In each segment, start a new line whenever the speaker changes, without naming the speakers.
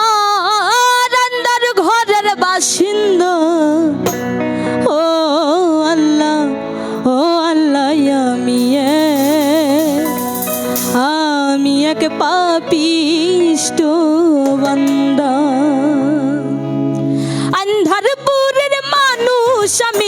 আর আন্দার ঘরের বাসিন্দা। ও আল্লাহ ও আল্লাহ, আমি আমি এক পাপিষ্ট বান্দা। আন্ধারপুরের মানুষ আমি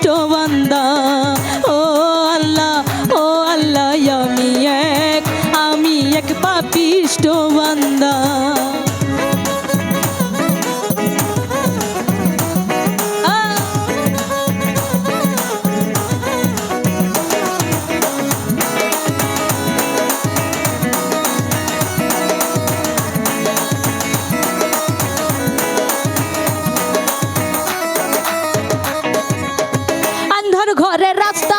পাপিষ্ট আন্ধার ঘরে রাস্তা